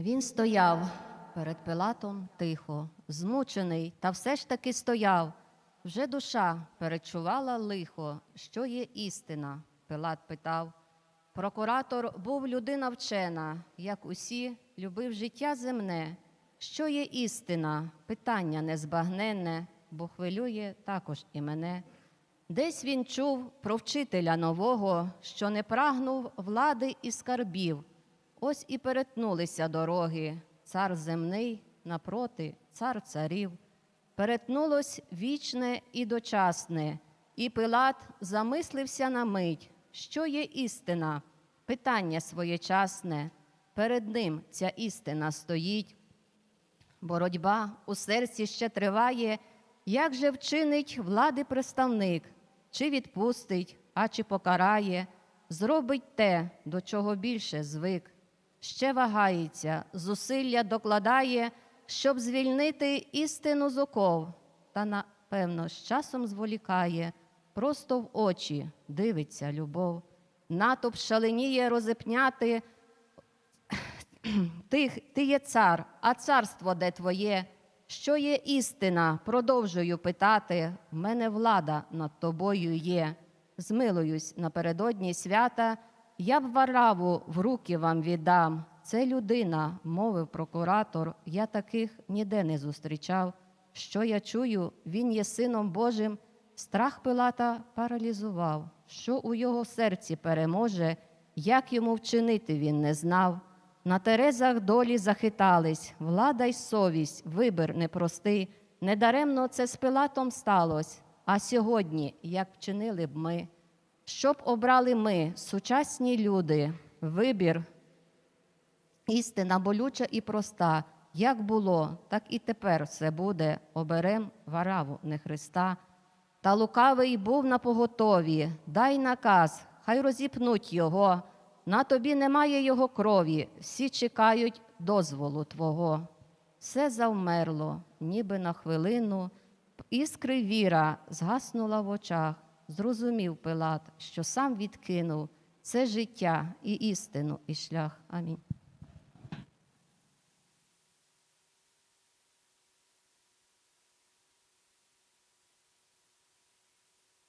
Він стояв перед Пилатом тихо, змучений, та все ж таки стояв. Вже душа перечувала лихо, що є істина. Пилат питав. Прокуратор був людина вчена, як усі, любив життя земне. Що є істина? Питання незбагненне, бо хвилює також і мене. Десь він чув про вчителя нового, що не прагнув влади і скарбів. Ось і перетнулися дороги, цар земний напроти, цар царів. Перетнулось вічне і дочасне, і Пилат замислився на мить, що є істина, питання своєчасне. Перед ним ця істина стоїть. Боротьба у серці ще триває, як же вчинить влади представник, чи відпустить, а чи покарає, зробить те, до чого більше звик. Ще вагається, зусилля докладає, щоб звільнити істину з оков, та напевно з часом зволікає, просто в очі дивиться любов. Натовп шаленіє розіпняти ти, ти є цар, а царство де твоє? Що є істина? Продовжую питати. В мене влада над тобою є. Змилуюсь напередодні свята, я б вараву в руки вам віддам. Це людина, мовив прокуратор, я таких ніде не зустрічав. Що я чую, він є сином Божим. Страх Пилата паралізував, що у його серці переможе, як йому вчинити він не знав. На терезах долі захитались, влада й совість, вибір непростий. Недаремно це з Пилатом сталося. А сьогодні, як вчинили б ми, щоб обрали ми, сучасні люди, вибір, істина болюча і проста. Як було, так і тепер все буде. Оберем вараву не Христа. Та лукавий був на поготові, дай наказ, хай розіпнуть його. На тобі немає його крові, всі чекають дозволу Твого. Все завмерло, ніби на хвилину, іскри віра згаснула в очах. Зрозумів Пилат, що сам відкинув це життя і істину, і шлях. Амінь.